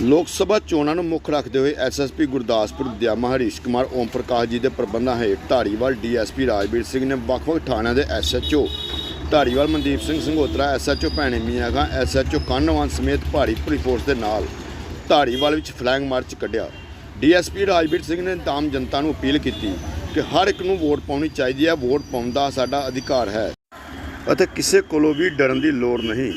ਲੋਕ ਸਭਾ ਚੋਣਾਂ ਨੂੰ ਮੁੱਖ ਰੱਖਦੇ ਹੋਏ ਐਸਐਸਪੀ ਗੁਰਦਾਸਪੁਰ ਦਿਆਮਾ ਹਰੀਸ਼ ਕੁਮਾਰ ਓਮ ਪ੍ਰਕਾਸ਼ ਜੀ ਦੇ ਪ੍ਰਬੰਧਾਂ ਹੇਠ ਧਾਰੀਵਾਲ ਡੀਐਸਪੀ ਰਾਜਵੀਰ ਸਿੰਘ ਨੇ ਵੱਖ-ਵੱਖ ਥਾਣਿਆਂ ਦੇ ਐਸਐਚਓ ਧਾਰੀਵਾਲ ਮਨਦੀਪ ਸਿੰਘ ਸੰਘੋਤਰਾ ਐਸਐਚਓ ਭੈਣੇ ਮੀਆਂ ਖਾਂ ਐਸਐਚਓ ਕੰਨਵਾਨ ਸਮੇਤ ਭਾਰੀ ਪੁਲਿਸ ਫੋਰਸ ਦੇ ਨਾਲ ਧਾਰੀਵਾਲ ਵਿੱਚ ਫਲੈਗ ਮਾਰਚ ਕੱਢਿਆ। ਡੀਐਸਪੀ ਰਾਜਵੀਰ ਸਿੰਘ ਨੇ ਆਮ ਜਨਤਾ ਨੂੰ ਅਪੀਲ ਕੀਤੀ ਕਿ ਹਰ ਇੱਕ ਨੂੰ ਵੋਟ ਪਾਉਣੀ ਚਾਹੀਦੀ ਹੈ, ਵੋਟ ਪਾਉਣ ਦਾ ਸਾਡਾ ਅਧਿਕਾਰ ਹੈ। ਅਤੇ ਕਿਸੇ ਕੋਲੋਂ ਵੀ ਡਰਨ ਦੀ ਲੋੜ ਨਹੀਂ।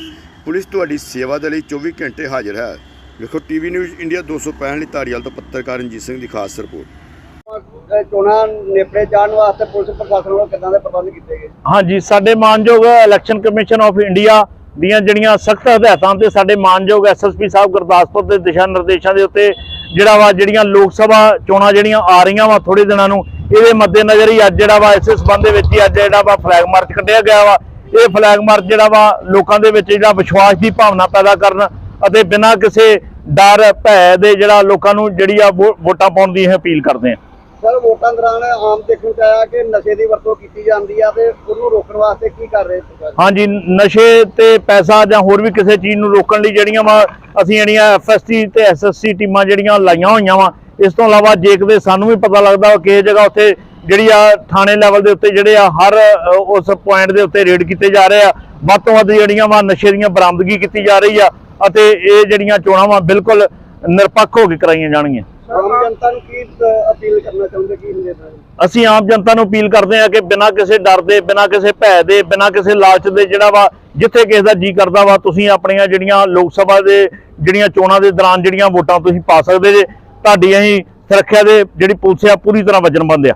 ਪੁਲਿਸ ਤੁਹਾਡੀ ਸੇਵਾ ਦੇ ਲਈ 24 ਘੰਟੇ ਹਾਜ਼ਰ ਹੈ। ਵੇਖੋ ਟੀਵੀ ਨਿਊਜ਼ ਇੰਡੀਆ 265 ਲਈ ਧਾਰੀਵਾਲ ਤੋਂ ਪੱਤਰਕਾਰ ਰਣਜੀਤ ਸਿੰਘ ਦੀ ਖਾਸ ਰਿਪੋਰਟ। ਚੋਣਾਂ ਨੇਪਰੇ ਜਾਣ ਵਾਸਤੇ ਪੁਲਿਸ ਪ੍ਰਸ਼ਾਸਨ ਵੱਲੋਂ ਕਿੱਦਾਂ ਦੇ ਪ੍ਰਬੰਧ ਕੀਤੇ ਗਏ? ਹਾਂਜੀ ਸਾਡੇ ਮਾਨਯੋਗ ਇਲੈਕਸ਼ਨ ਕਮਿਸ਼ਨ ਆਫ ਇੰਡੀਆ ਦੀਆਂ ਜਿਹੜੀਆਂ ਸਖਤ ਹਦਾਇਤਾਂ ਤੇ ਸਾਡੇ ਮਾਨਯੋਗ ਐਸਐਸਪੀ ਸਾਹਿਬ ਗੁਰਦਾਸਪੁਰ ਦੇ ਦਿਸ਼ਾ ਨਿਰਦੇਸ਼ਾਂ ਦੇ ਉੱਤੇ ਜਿਹੜਾ ਵਾ ਜਿਹੜੀਆਂ ਲੋਕ ਸਭਾ ਚੋਣਾਂ ਜਿਹੜੀਆਂ ਆ ਰਹੀਆਂ ਵਾ ਥੋੜੇ ਦਿਨਾਂ ਨੂੰ ਇਹਦੇ ਮੱਦੇਨਜ਼ਰ ਹੀ ਅੱਜ ਜਿਹੜਾ ਵਾ ਇਸੇ ਸਬੰਧ ਦੇ ਵਿੱਚ ਹੀ ਅੱਜ ਜਿਹੜਾ ਵਾ ਫਲੈਗ ਮਾਰਚ ਕੱਢਿਆ ਗਿਆ ਵਾ। ਇਹ ਫਲੈਗ ਮਾਰਚ ਜਿਹੜਾ ਵਾ ਲੋਕਾਂ ਦੇ ਵਿੱਚ ਜਿਹੜਾ ਵਿਸ਼ਵਾਸ ਦੀ ਭਾਵਨਾ ਪੈਦਾ ਕਰਨ ਅਤੇ ਬਿਨਾਂ ਕਿਸੇ ਡਰ ਭੈ ਦੇ ਜਿਹੜਾ ਲੋਕਾਂ ਨੂੰ ਜਿਹੜੀ ਆ ਵੋਟਾਂ ਪਾਉਣ ਦੀ ਅਪੀਲ ਕਰਦੇ ਆ। ਸਰ ਵੋਟਾਂ ਦੌਰਾਨ ਆਮ ਦੇਖਣ ਚ ਆਇਆ ਕਿ ਨਸ਼ੇ ਦੀ ਵਰਤੋਂ ਕੀਤੀ ਜਾਂਦੀ ਆ ਤੇ ਉਹਨੂੰ ਰੋਕਣ ਵਾਸਤੇ ਕੀ ਕਰ ਰਹੇ ਪ੍ਰਸ਼ਾਸਨ ਹਾਂਜੀ ਨਸ਼ੇ ਤੇ ਪੈਸਾ ਜਾਂ ਹੋਰ ਵੀ ਕਿਸੇ ਚੀਜ਼ ਨੂੰ ਰੋਕਣ ਲਈ ਜਿਹੜੀਆਂ ਵਾ ਅਸੀਂ ਜਿਹੜੀਆਂ ਐਫਐਸਟੀ ਤੇ ਐਸਐਸਸੀ ਟੀਮਾਂ ਜਿਹੜੀਆਂ ਲਾਈਆਂ ਹੋਈਆਂ ਵਾ ਇਸ ਤੋਂ ਇਲਾਵਾ ਜੇ ਕਿਤੇ ਸਾਨੂੰ ਵੀ ਪਤਾ ਲੱਗਦਾ ਕਿ ਜਗ੍ਹਾ ਉੱਥੇ ਜਿਹੜੀ ਆ ਥਾਣੇ ਲੈਵਲ ਦੇ ਉੱਤੇ ਜਿਹੜੇ ਆ ਹਰ ਉਸ ਪੁਆਇੰਟ ਦੇ ਉੱਤੇ ਰੇਡ ਕੀਤੇ ਜਾ ਰਹੇ ਆ ਵੱਧ ਤੋਂ ਵੱਧ ਜਿਹੜੀਆਂ ਵਾ ਨਸ਼ੇ ਦੀਆਂ ਬਰਾਮਦਗੀ ਕੀਤੀ ਜਾ ਰਹੀ ਆ ਅਤੇ ਇਹ ਜਿਹੜੀਆਂ ਚੋਣਾਂ ਵਾ ਬਿਲਕੁਲ ਨਿਰਪੱਖ ਹੋ ਕੇ ਕਰਾਈਆਂ ਜਾਣਗੀਆਂ। ਆਮ ਜਨਤਾ ਨੂੰ ਕੀ ਅਪੀਲ ਕਰਨਾ ਚਾਹੁੰਦੇ ਕੀ ਅਸੀਂ ਆਮ ਜਨਤਾ ਨੂੰ ਅਪੀਲ ਕਰਦੇ ਹਾਂ ਕਿ ਬਿਨਾਂ ਕਿਸੇ ਡਰ ਦੇ ਬਿਨਾਂ ਕਿਸੇ ਭੈ ਦੇ ਬਿਨਾਂ ਕਿਸੇ ਲਾਲਚ ਦੇ ਜਿਹੜਾ ਵਾ ਜਿੱਥੇ ਕਿਸੇ ਦਾ ਜੀ ਕਰਦਾ ਵਾ ਤੁਸੀਂ ਆਪਣੀਆਂ ਜਿਹੜੀਆਂ ਲੋਕ ਸਭਾ ਦੇ ਜਿਹੜੀਆਂ ਚੋਣਾਂ ਦੇ ਦੌਰਾਨ ਜਿਹੜੀਆਂ ਵੋਟਾਂ ਤੁਸੀਂ ਪਾ ਸਕਦੇ ਜੇ ਤੁਹਾਡੀ ਅਸੀਂ ਸੁਰੱਖਿਆ ਦੇ ਜਿਹੜੀ ਪੁਲਿਸ ਆ ਪੂਰੀ ਤਰ੍ਹਾਂ ਵਚਨਬੰਦ ਆ।